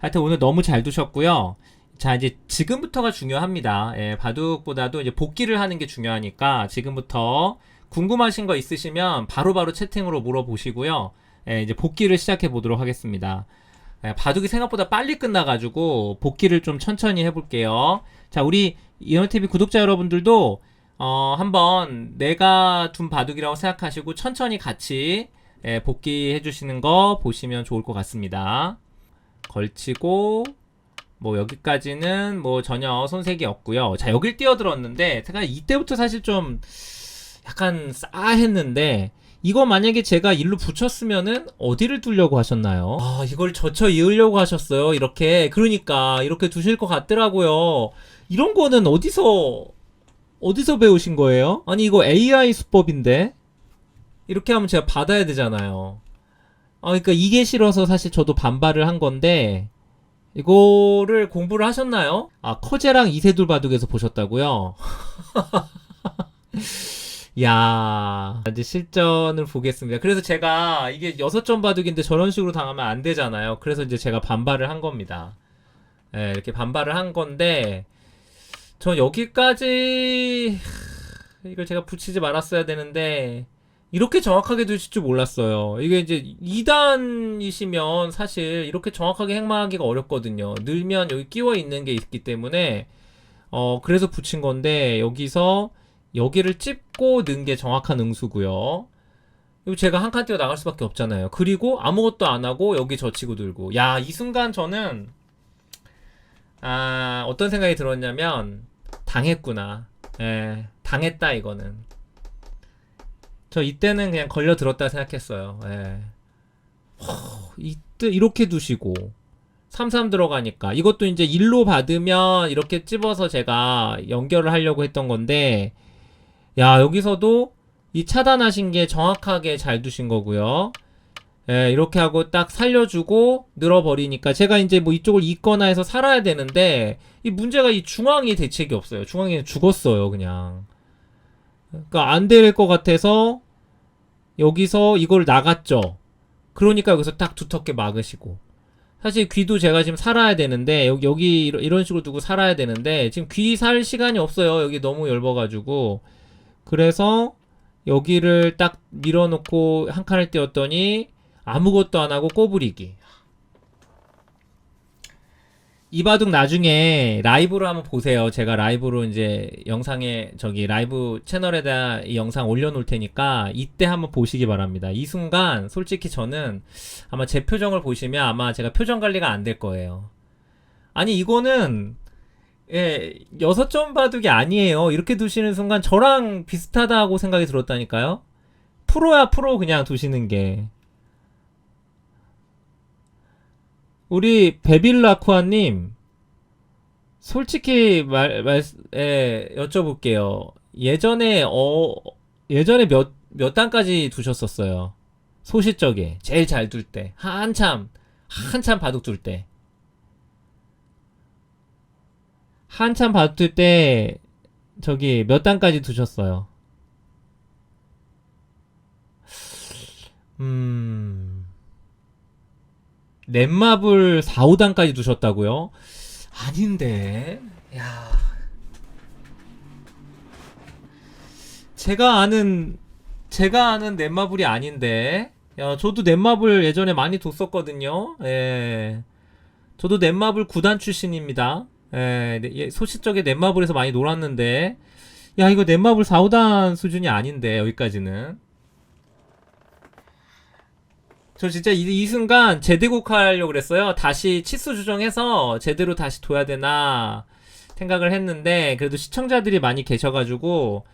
하여튼 오늘 너무 잘 두셨고요. 자, 이제 지금부터가 중요합니다. 예, 바둑보다도 이제 복귀를 하는 게 중요하니까 지금부터 궁금하신 거 있으시면 바로 바로 채팅으로 물어보시고요. 예, 이제 복귀를 시작해 보도록 하겠습니다. 예, 바둑이 생각보다 빨리 끝나가지고 복귀를 좀 천천히 해볼게요. 자, 우리 이현TV 구독자 여러분들도 어, 한번 내가 둔 바둑이라고 생각하시고 천천히 같이 예, 복귀해 주시는 거 보시면 좋을 것 같습니다. 걸치고 뭐 여기까지는 뭐 전혀 손색이 없고요. 자 여길 뛰어들었는데 제가 이때부터 사실 좀 약간 싸했는데 이거 만약에 제가 일로 붙였으면은 어디를 두려고 하셨나요? 아 이걸 젖혀 이으려고 하셨어요. 이렇게 그러니까 이렇게 두실 것 같더라고요. 이런 거는 어디서 어디서 배우신 거예요? 아니 이거 AI 수법인데 이렇게 하면 제가 받아야 되잖아요. 아, 그러니까 이게 싫어서 사실 저도 반발을 한 건데 이거를 공부를 하셨나요? 아, 커제랑 이세돌 바둑에서 보셨다고요? 야, 이제 실전을 보겠습니다. 그래서 제가 이게 여섯 점 바둑인데 저런 식으로 당하면 안 되잖아요. 그래서 이제 제가 반발을 한 겁니다. 예, 이렇게 반발을 한 건데 저 여기까지 이걸 제가 붙이지 말았어야 되는데 이렇게 정확하게 두실 줄 몰랐어요. 이게 이제 2단이시면 사실 이렇게 정확하게 행마하기가 어렵거든요. 늘면 여기 끼워 있는 게 있기 때문에 어 그래서 붙인 건데 여기서 여기를 찝고 넣은 게 정확한 응수고요. 이거 제가 한 칸 뛰어 나갈 수밖에 없잖아요. 그리고 아무것도 안 하고 여기 젖히고 들고 야 이 순간 저는 아 어떤 생각이 들었냐면 당했구나. 예, 당했다 이거는. 저 이때는 그냥 걸려 들었다 생각했어요. 예. 허, 이때 이렇게 두시고 33 들어가니까 이것도 이제 1로 받으면 이렇게 찝어서 제가 연결을 하려고 했던 건데 야 여기서도 이 차단하신 게 정확하게 잘 두신 거고요. 예, 이렇게 하고 딱 살려주고 늘어버리니까 제가 이제 뭐 이쪽을 있거나 해서 살아야 되는데 이 문제가 이 중앙이 대책이 없어요. 중앙이 죽었어요, 그냥. 그러니까 안 될 것 같아서 여기서 이걸 나갔죠. 그러니까 여기서 딱 두텁게 막으시고. 사실 귀도 제가 지금 살아야 되는데 여기 여기 이런- 식으로 두고 살아야 되는데 지금 귀 살 시간이 없어요. 여기 너무 얇아가지고 그래서 여기를 딱 밀어놓고 한 칸을 띄웠더니 아무것도 안 하고 꼬부리기. 이 바둑 나중에 라이브로 한번 보세요. 제가 라이브로 이제 영상에 저기 라이브 채널에다 이 영상 올려놓을 테니까 이때 한번 보시기 바랍니다. 이 순간 솔직히 저는 아마 제 표정을 보시면 아마 제가 표정 관리가 안 될 거예요. 아니 이거는 예 여섯 점 바둑이 아니에요. 이렇게 두시는 순간 저랑 비슷하다고 생각이 들었다니까요. 프로야 프로 그냥 두시는 게. 우리 베빌라쿠아님, 솔직히 말, 말, 예, 여쭤볼게요. 예전에, 어, 예전에 몇, 몇 단까지 두셨었어요? 소시적에. 제일 잘 둘 때. 한참, 한참 바둑 둘 때. 한참 바둑 둘 때, 저기, 몇 단까지 두셨어요? 음. 넷마블 4, 5단까지 두셨다고요? 아닌데. 야. 제가 아는 제가 아는 넷마블이 아닌데. 야, 저도 넷마블 예전에 많이 뒀었거든요. 예. 저도 넷마블 9단 출신입니다. 예, 네, 예, 소시적에 넷마블에서 많이 놀았는데. 야, 이거 넷마블 4, 5단 수준이 아닌데, 여기까지는. 저 진짜 이, 이 순간 제대국 하려고 그랬어요. 다시 치수 조정해서 제대로 다시 둬야 되나 생각을 했는데 그래도 시청자들이 많이 계셔가지고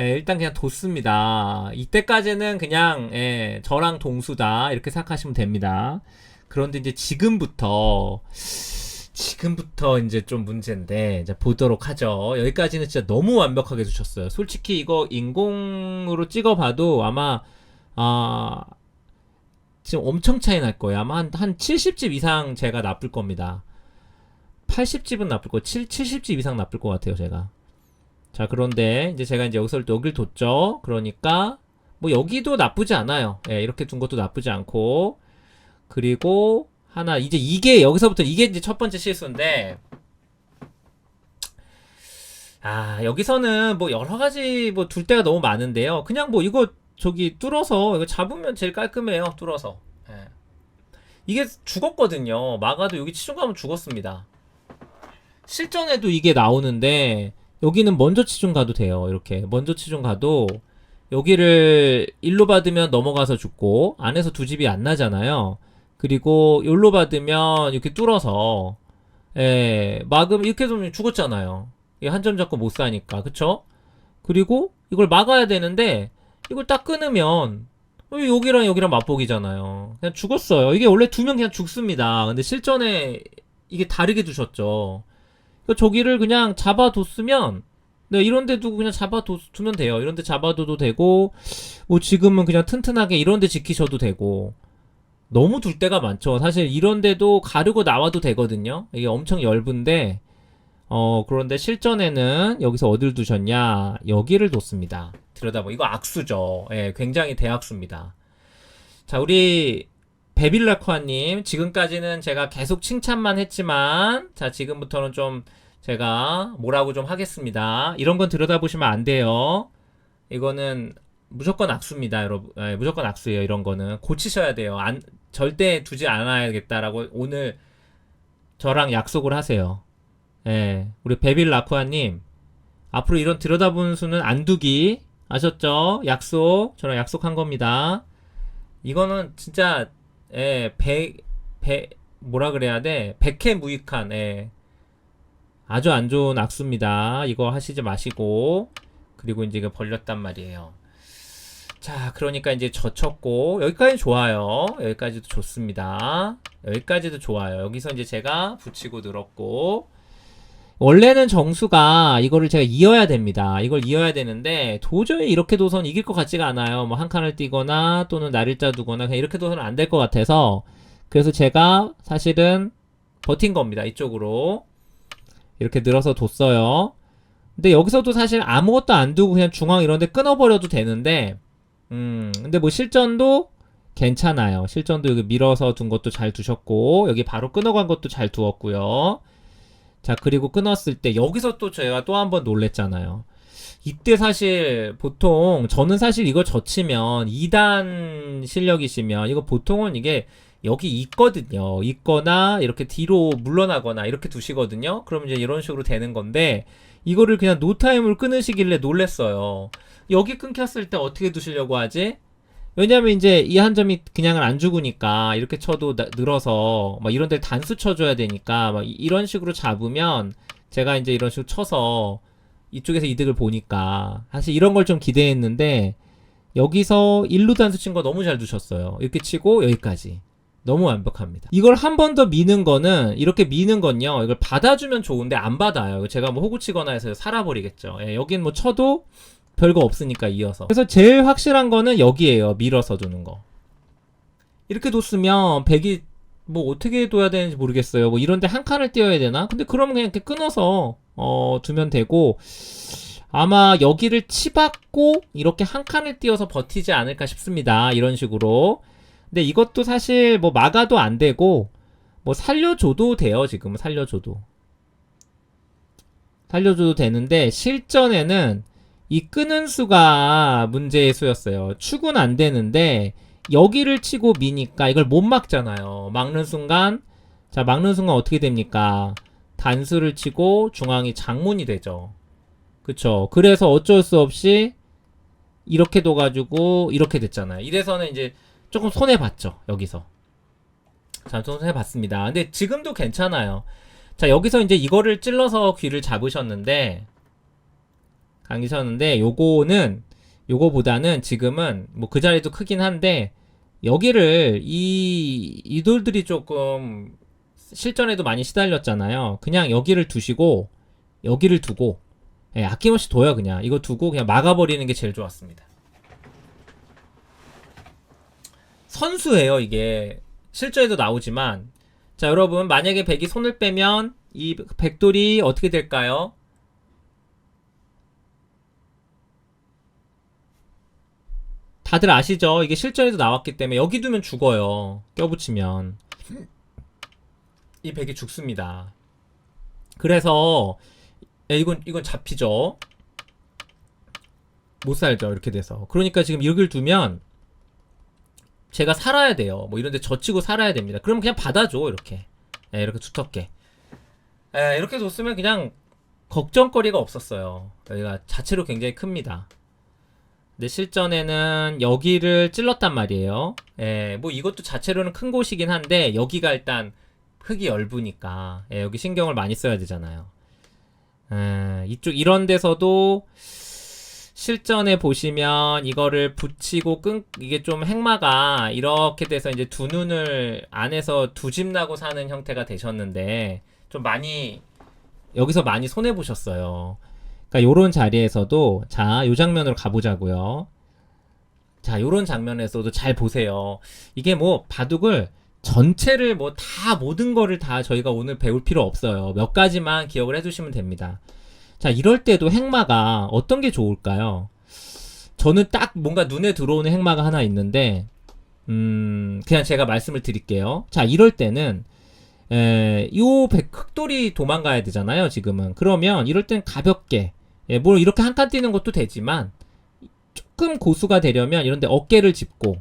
예, 일단 그냥 뒀습니다. 이때까지는 그냥 예, 저랑 동수다 이렇게 생각하시면 됩니다. 그런데 이제 지금부터 지금부터 이제 좀 문제인데 이제 보도록 하죠. 여기까지는 진짜 너무 완벽하게 두셨어요. 솔직히 이거 인공으로 찍어봐도 아마 아 지금 엄청 차이 날 거예요. 아마 한, 한 70집 이상 제가 나쁠 겁니다. 80집은 나쁠 거, 7, 70집 이상 나쁠 것 같아요, 제가. 자, 그런데 이제 제가 이제 여기서 여길 뒀죠. 그러니까 뭐 여기도 나쁘지 않아요. 예, 이렇게 둔 것도 나쁘지 않고 그리고 하나 이제 이게 여기서부터 이게 이제 첫 번째 실수인데 아 여기서는 뭐 여러 가지 뭐둘 데가 너무 많은데요. 그냥 뭐 이거 저기 뚫어서 이거 잡으면 제일 깔끔해요. 뚫어서 예. 이게 죽었거든요. 막아도 여기 치중 가면 죽었습니다. 실전에도 이게 나오는데 여기는 먼저 치중 가도 돼요. 이렇게 먼저 치중 가도 여기를 일로 받으면 넘어가서 죽고 안에서 두 집이 안 나잖아요. 그리고 여기로 받으면 이렇게 뚫어서 예, 막으면 이렇게 되면 죽었잖아요. 한 점 잡고 못 사니까. 그쵸? 그리고 이걸 막아야 되는데 이걸 딱 끊으면 어, 여기랑 여기랑 맞보기잖아요. 그냥 죽었어요. 이게 원래 두면 그냥 죽습니다. 근데 실전에 이게 다르게 두셨죠. 그러니까 저기를 그냥 잡아뒀으면 네, 이런 데 두고 그냥 잡아두면 돼요. 이런 데 잡아둬도 되고 뭐 지금은 그냥 튼튼하게 이런 데 지키셔도 되고 너무 둘 데가 많죠. 사실 이런 데도 가르고 나와도 되거든요. 이게 엄청 얇은데 어 그런데 실전에는 여기서 어딜 두셨냐? 여기를 뒀습니다. 들여다보 이거 악수죠. 예, 굉장히 대악수입니다. 자, 우리 베빌라코아님 지금까지는 제가 계속 칭찬만 했지만 자 지금부터는 좀 제가 뭐라고 좀 하겠습니다. 이런 건 들여다보시면 안 돼요. 이거는 무조건 악수입니다, 여러분. 예, 무조건 악수예요. 이런 거는 고치셔야 돼요. 안 절대 두지 않아야겠다라고 오늘 저랑 약속을 하세요. 예, 우리 베빌 라쿠아님 앞으로 이런 들여다보는 수는 안 두기 아셨죠? 약속 저랑 약속한 겁니다. 이거는 진짜 예, 배, 배 뭐라 그래야 돼? 백해 무익한 예. 아주 안 좋은 악수입니다. 이거 하시지 마시고 그리고 이제 이거 벌렸단 말이에요. 자, 그러니까 이제 젖혔고 여기까지 좋아요. 여기까지도 좋습니다. 여기까지도 좋아요. 여기서 이제 제가 붙이고 늘었고 원래는 정수가 이거를 제가 이어야 됩니다. 이걸 이어야 되는데 도저히 이렇게 둬선 이길 것 같지가 않아요. 뭐 한 칸을 띄거나 또는 날일자 두거나 그냥 이렇게 둬서는 안 될 것 같아서 그래서 제가 사실은 버틴 겁니다. 이쪽으로 이렇게 늘어서 뒀어요. 근데 여기서도 사실 아무것도 안 두고 그냥 중앙 이런 데 끊어버려도 되는데 음 근데 뭐 실전도 괜찮아요. 실전도 여기 밀어서 둔 것도 잘 두셨고 여기 바로 끊어간 것도 잘 두었고요. 자, 그리고 끊었을 때 여기서 또 제가 또 한 번 놀랬잖아요. 이때 사실 보통 저는 사실 이거 젖히면 2단 실력이시면 이거 보통은 이게 여기 있거든요. 있거나 이렇게 뒤로 물러나거나 이렇게 두시거든요. 그럼 이제 이런 식으로 되는 건데 이거를 그냥 노타임을 끊으시길래 놀랬어요. 여기 끊겼을 때 어떻게 두시려고 하지? 왜냐면 이제 이 한 점이 그냥은 안 죽으니까 이렇게 쳐도 나- 늘어서 막 이런 데 단수 쳐줘야 되니까 막 이- 이런 식으로 잡으면 제가 이제 이런 식으로 쳐서 이쪽에서 이득을 보니까 사실 이런 걸 좀 기대했는데 여기서 일루 단수 친 거 너무 잘 두셨어요. 이렇게 치고 여기까지. 너무 완벽합니다. 이걸 한 번 더 미는 거는 이렇게 미는 건요. 이걸 받아주면 좋은데 안 받아요. 제가 뭐 호구 치거나 해서 살아버리겠죠. 예, 여긴 뭐 쳐도 별거 없으니까 이어서. 그래서 제일 확실한 거는 여기에요. 밀어서 두는 거. 이렇게 뒀으면 백이 뭐 어떻게 둬야 되는지 모르겠어요. 뭐 이런데 한 칸을 띄어야 되나? 근데 그러면 그냥 이렇게 끊어서 어 두면 되고 아마 여기를 치받고 이렇게 한 칸을 띄어서 버티지 않을까 싶습니다. 이런 식으로. 근데 이것도 사실 뭐 막아도 안 되고 뭐 살려줘도 돼요. 지금 살려줘도. 살려줘도 되는데 실전에는 이 끄는 수가 문제의 수였어요. 축은 안 되는데 여기를 치고 미니까 이걸 못 막잖아요. 막는 순간 자 막는 순간 어떻게 됩니까? 단수를 치고 중앙이 장문이 되죠. 그쵸? 그래서 어쩔 수 없이 이렇게 둬가지고 이렇게 됐잖아요. 이래서는 이제 조금 손해 봤죠. 여기서 자, 좀 손해 봤습니다. 근데 지금도 괜찮아요. 자 여기서 이제 이거를 찔러서 귀를 잡으셨는데 당기셨는데 요거는 요거보다는 지금은 뭐 그 자리도 크긴 한데 여기를 이 이돌들이 조금 실전에도 많이 시달렸잖아요. 그냥 여기를 두시고 여기를 두고 예, 아낌없이 둬요 그냥 이거 두고 그냥 막아버리는 게 제일 좋았습니다. 선수예요 이게 실전에도 나오지만 자 여러분 만약에 백이 손을 빼면 이 백돌이 어떻게 될까요? 다들 아시죠? 이게 실전에도 나왔기 때문에 여기 두면 죽어요. 껴붙이면. 이 백이 죽습니다. 그래서 예, 이건 이건 잡히죠. 못 살죠 이렇게 돼서. 그러니까 지금 여기를 두면 제가 살아야 돼요. 뭐 이런데 젖히고 살아야 됩니다. 그러면 그냥 받아줘 이렇게. 예, 이렇게 두텁게. 예, 이렇게 뒀으면 그냥 걱정거리가 없었어요. 여기가 자체로 굉장히 큽니다. 근데 실전에는 여기를 찔렀단 말이에요. 예, 뭐 이것도 자체로는 큰 곳이긴 한데 여기가 일단 흙이 얇으니까 예, 여기 신경을 많이 써야 되잖아요. 예, 이쪽 이런 데서도 실전에 보시면 이거를 붙이고 끈 이게 좀 행마가 이렇게 돼서 이제 두 눈을 안에서 두 집 나고 사는 형태가 되셨는데 좀 많이 여기서 많이 손해 보셨어요. 그러니까 요런 자리에서도 자, 요 장면으로 가보자고요. 자, 요런 장면에서도 잘 보세요. 이게 뭐 바둑을 전체를 뭐 다 모든 거를 다 저희가 오늘 배울 필요 없어요. 몇 가지만 기억을 해두시면 됩니다. 자, 이럴 때도 행마가 어떤 게 좋을까요? 저는 딱 뭔가 눈에 들어오는 행마가 하나 있는데, 음, 그냥 제가 말씀을 드릴게요. 자, 이럴 때는, 에, 요 백, 흑돌이 도망가야 되잖아요, 지금은. 그러면 이럴 땐 가볍게, 예, 뭐 이렇게 한 칸 뛰는 것도 되지만, 조금 고수가 되려면 이런데 어깨를 짚고,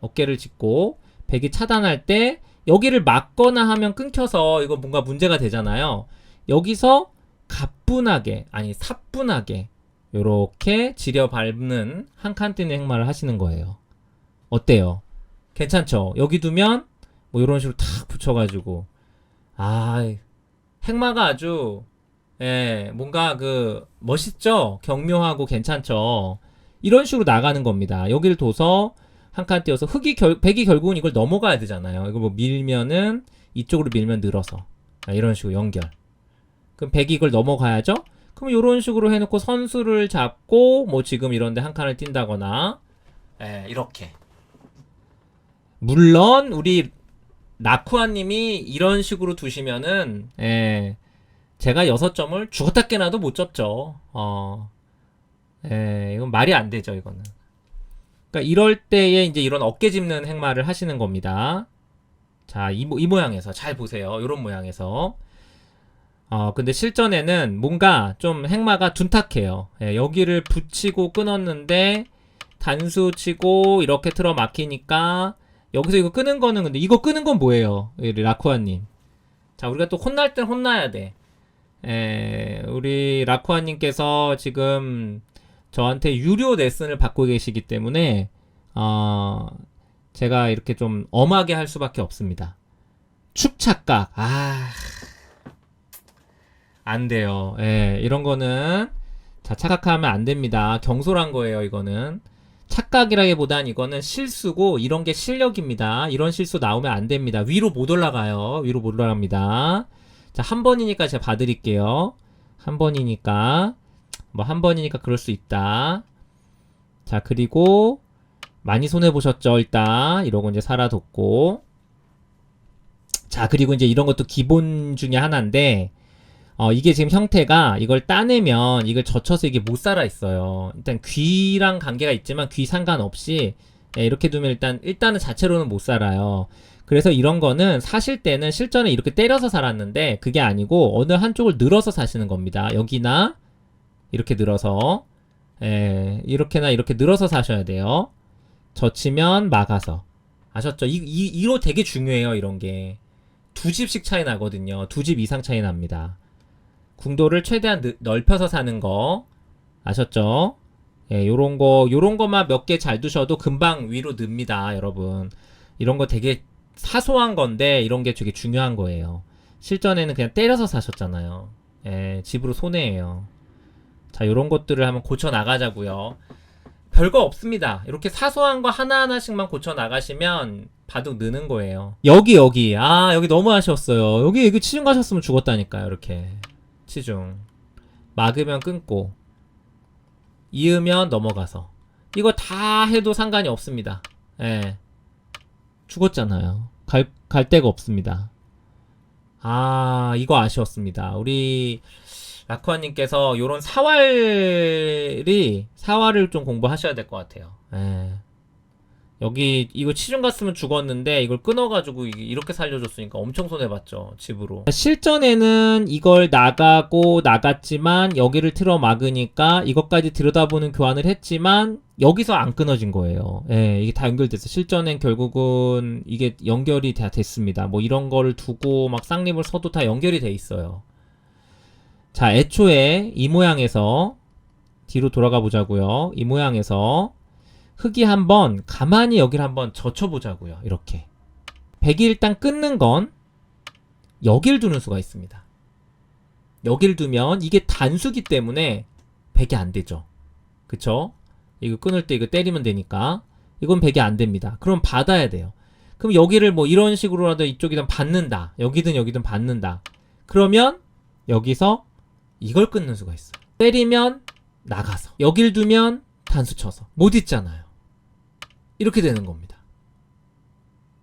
어깨를 짚고, 백이 차단할 때, 여기를 막거나 하면 끊겨서 이거 뭔가 문제가 되잖아요. 여기서 가뿐하게, 아니, 사뿐하게, 요렇게 지려 밟는 한 칸 뛰는 행마를 하시는 거예요. 어때요? 괜찮죠? 여기 두면, 뭐, 요런 식으로 탁 붙여가지고, 아, 행마가 아주, 예, 뭔가 그, 멋있죠? 경묘하고 괜찮죠? 이런 식으로 나가는 겁니다. 여기를 둬서, 한 칸 띄어서, 흙이 결, 백이 결국은 이걸 넘어가야 되잖아요. 이거 뭐 밀면은, 이쪽으로 밀면 늘어서. 아, 이런 식으로 연결. 그럼 백이 이걸 넘어가야죠? 그럼 이런 식으로 해놓고 선수를 잡고, 뭐 지금 이런데 한 칸을 뛴다거나, 예, 이렇게. 물론, 우리 나쿠아님이 이런 식으로 두시면은, 예, 제가 여섯 점을 죽었다 깨나도 못 접죠. 어, 예, 이건 말이 안 되죠, 이거는. 그러니까 이럴 때에 이제 이런 어깨 짚는 행마를 하시는 겁니다. 자, 이, 모- 이 모양에서 잘 보세요. 이런 모양에서. 어, 근데 실전에는 뭔가 좀 행마가 둔탁해요. 예, 여기를 붙이고 끊었는데 단수 치고 이렇게 틀어 막히니까 여기서 이거 끄는 거는 근데 이거 끄는 건 뭐예요? 라쿠아님. 자, 우리가 또 혼날 땐 혼나야 돼. 에, 우리 라쿠아님께서 지금 저한테 유료 레슨을 받고 계시기 때문에 어, 제가 이렇게 좀 엄하게 할 수밖에 없습니다. 축착각. 아. 안 돼요. 예, 이런 거는 자, 착각하면 안 됩니다. 경솔한 거예요, 이거는. 착각이라기보단 이거는 실수고 이런 게 실력입니다. 이런 실수 나오면 안 됩니다. 위로 못 올라가요. 위로 못 올라갑니다. 자, 한 번이니까 제가 봐드릴게요. 한 번이니까 뭐 한 번이니까 그럴 수 있다. 자, 그리고 많이 손해 보셨죠, 일단 이러고 이제 살아뒀고. 자, 그리고 이제 이런 것도 기본 중에 하나인데 어, 이게 지금 형태가 이걸 따내면 이걸 젖혀서 이게 못 살아 있어요. 일단 귀랑 관계가 있지만 귀 상관없이 예, 이렇게 두면 일단 일단은 자체로는 못 살아요. 그래서 이런 거는 사실 때는 실전에 이렇게 때려서 살았는데 그게 아니고 어느 한쪽을 늘어서 사시는 겁니다. 여기나 이렇게 늘어서 예, 이렇게나 이렇게 늘어서 사셔야 돼요. 젖히면 막아서 아셨죠? 이, 이, 이거 되게 중요해요. 이런 게 두 집씩 차이 나거든요. 두 집 이상 차이 납니다. 궁도를 최대한 느- 넓혀서 사는 거 아셨죠? 예, 요런 거 요런 것만 몇 개 잘 두셔도 금방 위로 늡니다, 여러분. 이런 거 되게 사소한 건데 이런 게 되게 중요한 거예요. 실전에는 그냥 때려서 사셨잖아요. 예, 집으로 손해예요. 자, 요런 것들을 한번 고쳐 나가자고요. 별거 없습니다. 이렇게 사소한 거 하나하나씩만 고쳐 나가시면 바둑 느는 거예요. 여기 여기 아 여기 너무 아쉬웠어요. 여기 여기 치중 가셨으면 죽었다니까요. 이렇게 치중 막으면 끊고 이으면 넘어가서 이거 다 해도 상관이 없습니다. 예 죽었잖아요. 갈, 갈 데가 없습니다. 아 이거 아쉬웠습니다. 우리 라쿠아님께서 요런 사활이 사활을 좀 공부하셔야 될 것 같아요. 예. 여기 이거 치중 갔으면 죽었는데 이걸 끊어가지고 이렇게 살려줬으니까 엄청 손해봤죠 집으로. 실전에는 이걸 나가고 나갔지만 여기를 틀어 막으니까 이것까지 들여다보는 교환을 했지만 여기서 안 끊어진 거예요. 예 이게 다 연결됐어 실전엔 결국은 이게 연결이 다 됐습니다. 뭐 이런 거를 두고 막 쌍립을 서도 다 연결이 돼 있어요. 자 애초에 이 모양에서 뒤로 돌아가 보자고요. 이 모양에서 흙이 한번 가만히 여기를 한번 젖혀보자고요. 이렇게. 백이 일단 끊는 건 여길 두는 수가 있습니다. 여길 두면 이게 단수기 때문에 백이 안 되죠. 그쵸? 이거 끊을 때 이거 때리면 되니까 이건 백이 안 됩니다. 그럼 받아야 돼요. 그럼 여기를 뭐 이런 식으로라도 이쪽이든 받는다. 여기든 여기든 받는다. 그러면 여기서 이걸 끊는 수가 있어요. 때리면 나가서 여길 두면 단수 쳐서 못 있잖아요. 이렇게 되는 겁니다.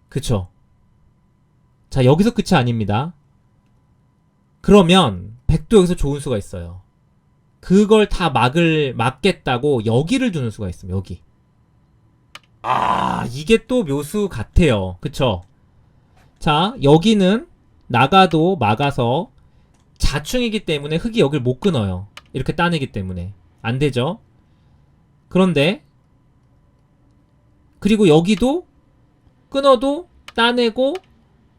그쵸? 자, 여기서 끝이 아닙니다. 그러면 백도 여기서 좋은 수가 있어요. 그걸 다 막을 막겠다고 여기를 두는 수가 있습니다. 여기. 아, 이게 또 묘수 같아요. 그쵸? 자, 여기는 나가도 막아서 자충이기 때문에 흙이 여길 못 끊어요. 이렇게 따내기 때문에. 안 되죠? 그런데 그리고 여기도 끊어도 따내고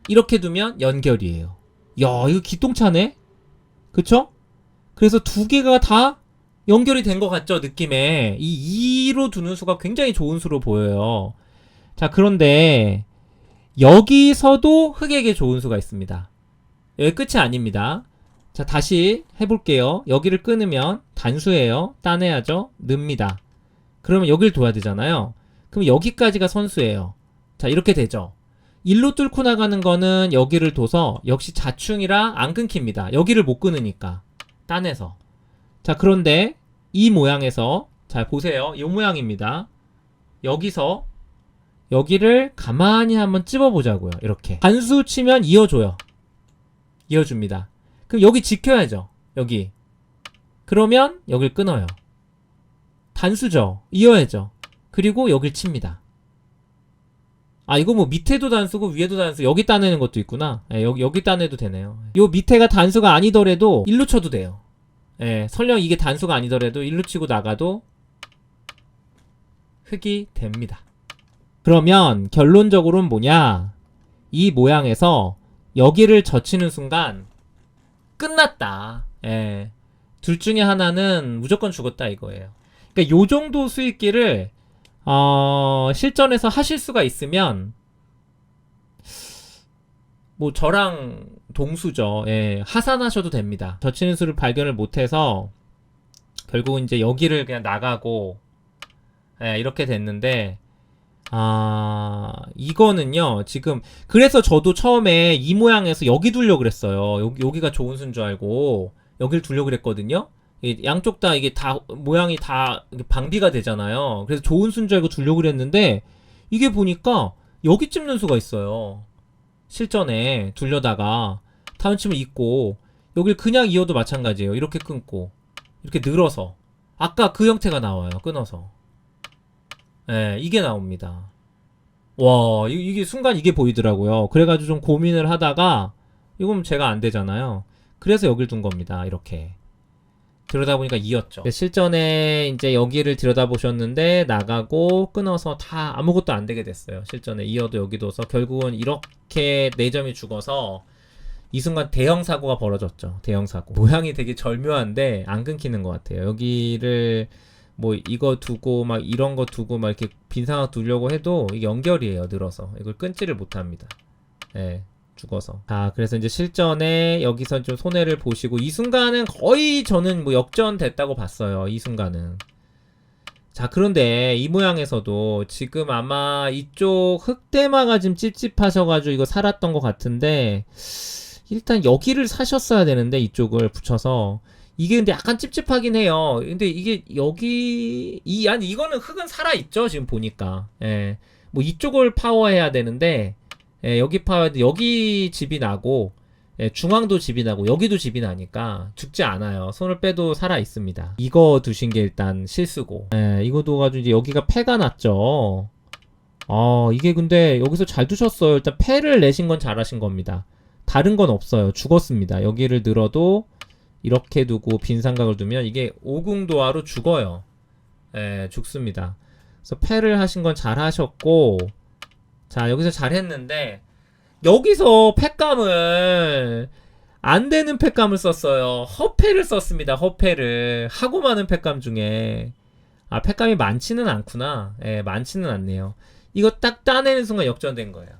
이렇게 두면 연결이에요. 야, 이거 기똥차네? 그쵸? 그래서 두 개가 다 연결이 된 것 같죠, 느낌에. 이 2로 두는 수가 굉장히 좋은 수로 보여요. 자, 그런데 여기서도 흑에게 좋은 수가 있습니다. 여기 끝이 아닙니다. 자, 다시 해볼게요. 여기를 끊으면 단수예요. 따내야죠. 늡니다. 그러면 여길 둬야 되잖아요. 그럼 여기까지가 선수예요. 자, 이렇게 되죠. 일로 뚫고 나가는 거는 여기를 둬서 역시 자충이라 안 끊깁니다. 여기를 못 끊으니까. 따내서. 자, 그런데 이 모양에서 잘 보세요. 이 모양입니다. 여기서 여기를 가만히 한번 찝어보자고요. 이렇게. 단수 치면 이어줘요. 이어줍니다. 그럼 여기 지켜야죠. 여기. 그러면 여길 끊어요. 단수죠. 이어야죠. 그리고 여길 칩니다. 아 이거 뭐 밑에도 단수고 위에도 단수 여기 따내는 것도 있구나. 예, 여기 여기 따내도 되네요. 요 밑에가 단수가 아니더라도 일로 쳐도 돼요. 예, 설령 이게 단수가 아니더라도 일로 치고 나가도 흙이 됩니다. 그러면 결론적으로는 뭐냐? 이 모양에서 여기를 젖히는 순간 끝났다. 예, 둘 중에 하나는 무조건 죽었다 이거예요. 그러니까 요 정도 수익기를 어, 실전에서 하실 수가 있으면 뭐 저랑 동수죠. 예, 하산하셔도 됩니다. 젖히는 수를 발견을 못해서 결국은 이제 여기를 그냥 나가고 예, 이렇게 됐는데 아 이거는요 지금 그래서 저도 처음에 이 모양에서 여기 두려고 그랬어요. 여기 여기가 좋은 수인 줄 알고 여길 두려고 그랬거든요. 이 양쪽 다 이게 다 모양이 다 방비가 되잖아요. 그래서 좋은 순 줄 알고 두려고 그랬는데 이게 보니까 여기 찝는 수가 있어요. 실전에 둘려다가 치면 있고 여길 그냥 이어도 마찬가지예요. 이렇게 끊고 이렇게 늘어서 아까 그 형태가 나와요. 끊어서 예, 이게 나옵니다. 와, 이- 이게 순간 이게 보이더라고요. 그래가지고 좀 고민을 하다가 이건 제가 안 되잖아요. 그래서 여길 둔 겁니다. 이렇게. 들여다보니까 이었죠. 실전에 이제 여기를 들여다보셨는데 나가고 끊어서 다 아무것도 안 되게 됐어요. 실전에 이어도 여기 둬서 결국은 이렇게 4점이 죽어서 이 순간 대형 사고가 벌어졌죠. 대형 사고. 모양이 되게 절묘한데 안 끊기는 것 같아요. 여기를 뭐 이거 두고 막 이런 거 두고 막 이렇게 빈상황 두려고 해도 연결이에요. 늘어서 이걸 끊지를 못합니다. 예. 죽어서. 아, 그래서 이제 실전에 여기서 좀 손해를 보시고, 이 순간은 거의 저는 뭐 역전됐다고 봤어요. 이 순간은. 자, 그런데 이 모양에서도 지금 아마 이쪽 흑대마가 좀 찝찝하셔가지고 이거 살았던 것 같은데, 일단 여기를 사셨어야 되는데, 이쪽을 붙여서. 이게 근데 약간 찝찝하긴 해요. 근데 이게 여기, 이, 아니, 이거는 흙은 살아 있죠, 지금 보니까. 예. 뭐 이쪽을 파워해야 되는데, 예, 여기 파워도 여기 집이 나고 예, 중앙도 집이 나고 여기도 집이 나니까 죽지 않아요. 손을 빼도 살아 있습니다. 이거 두신 게 일단 실수고. 예, 이거 둬가지고 이제 여기가 패가 났죠. 어, 이게 근데 여기서 잘 두셨어요. 일단 패를 내신 건 잘하신 겁니다. 다른 건 없어요. 죽었습니다. 여기를 늘어도 이렇게 두고 빈 삼각을 두면 이게 오궁도화로 죽어요. 예, 죽습니다. 그래서 패를 하신 건 잘하셨고 자, 여기서 잘했는데 여기서 팩감을 안 되는 팩감을 썼어요. 허패를 썼습니다. 허패를 하고 많은 팩감 중에 아 팩감이 많지는 않구나. 예, 많지는 않네요. 이거 딱 따내는 순간 역전된 거예요.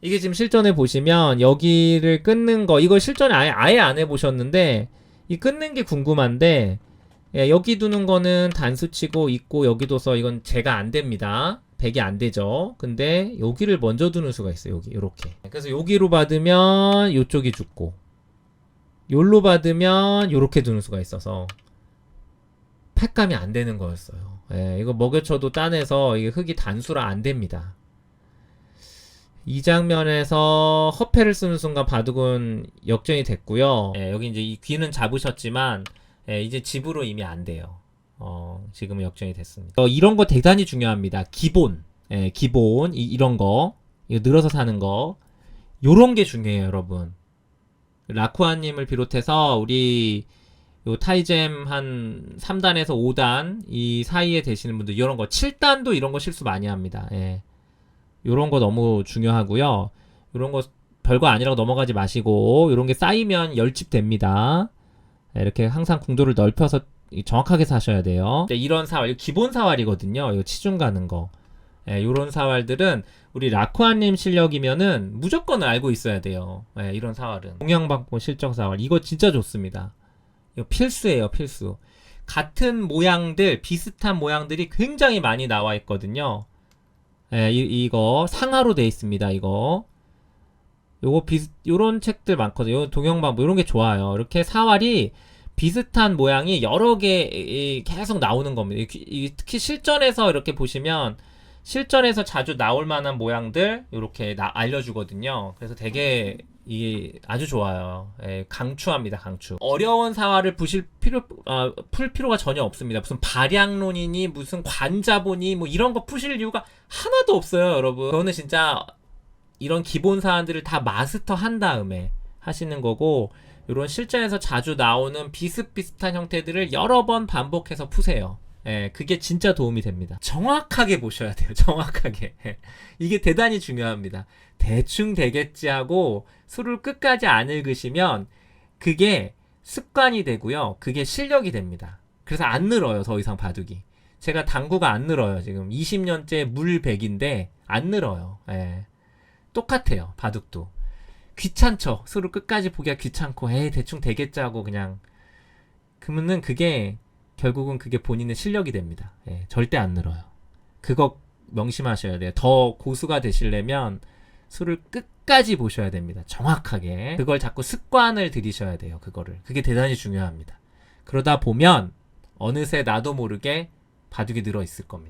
이게 지금 실전에 보시면 여기를 끊는 거 이거 실전에 아예 아예 안 해보셨는데 이 끊는 게 궁금한데 예, 여기 두는 거는 단수치고 있고 여기 둬서 이건 제가 안 됩니다. 100이 안 되죠. 근데 여기를 먼저 두는 수가 있어요. 여기 요렇게. 그래서 여기로 받으면 요쪽이 죽고 요로 받으면 요렇게 두는 수가 있어서 팩감이 안 되는 거였어요. 예, 이거 먹여쳐도 따내서 이게 흙이 단수라 안 됩니다. 이 장면에서 허패를 쓰는 순간 바둑은 역전이 됐고요. 예, 여기 이제 이 귀는 잡으셨지만 예, 이제 집으로 이미 안 돼요. 어, 지금은 역전이 됐습니다. 어, 이런 거 대단히 중요합니다. 기본, 예, 기본 이, 이런 거 이거 늘어서 사는 거 요런 게 중요해요, 여러분. 라쿠아님을 비롯해서 우리 요 타이잼 한 3단에서 5단 이 사이에 되시는 분들 이런 거 7단도 이런 거 실수 많이 합니다. 예. 요런 거 너무 중요하고요. 요런 거 별거 아니라고 넘어가지 마시고 요런 게 쌓이면 열집 됩니다. 예, 이렇게 항상 궁도를 넓혀서 이- 정확하게 사셔야 돼요. 네, 이런 사활, 기본 사활이거든요. 이거 치중 가는 거. 예, 요런 사활들은 우리 라쿠아님 실력이면은 무조건 알고 있어야 돼요. 예, 이런 사활은. 동양방포 실적 사활. 이거 진짜 좋습니다. 이거 필수예요, 필수. 같은 모양들, 비슷한 모양들이 굉장히 많이 나와 있거든요. 예, 이, 이거 상하로 돼 있습니다, 이거. 요거 비슷, 요런 책들 많거든요. 요 동영방법, 요런 게 좋아요. 이렇게 사활이 비슷한 모양이 여러 개 이- 계속 나오는 겁니다. 이- 이- 특히 실전에서 이렇게 보시면 실전에서 자주 나올 만한 모양들 이렇게 알려주거든요. 그래서 되게 이게 아주 좋아요. 예, 강추합니다, 강추. 어려운 사활을 부실 필요, 아, 풀 필요가 전혀 없습니다. 무슨 발양론이니, 무슨 관자보니, 뭐 이런 거 푸실 이유가 하나도 없어요, 여러분. 저는 진짜 이런 기본 사안들을 다 마스터 한 다음에 하시는 거고, 이런 실전에서 자주 나오는 비슷비슷한 형태들을 여러 번 반복해서 푸세요. 예, 그게 진짜 도움이 됩니다. 정확하게 보셔야 돼요. 정확하게. 예, 이게 대단히 중요합니다. 대충 되겠지 하고 수를 끝까지 안 읽으시면 그게 습관이 되고요. 그게 실력이 됩니다. 그래서 안 늘어요. 더 이상 바둑이. 제가 당구가 안 늘어요. 지금 20년째 물백인데 안 늘어요. 예. 똑같아요. 바둑도. 귀찮죠. 수를 끝까지 보기가 귀찮고 에이 대충 되겠지 하고 그냥 그러면은 그게 결국은 그게 본인의 실력이 됩니다. 예, 절대 안 늘어요. 그거 명심하셔야 돼요. 더 고수가 되시려면 수를 끝까지 보셔야 됩니다. 정확하게. 그걸 자꾸 습관을 들이셔야 돼요. 그거를. 그게 대단히 중요합니다. 그러다 보면 어느새 나도 모르게 바둑이 늘어 있을 겁니다.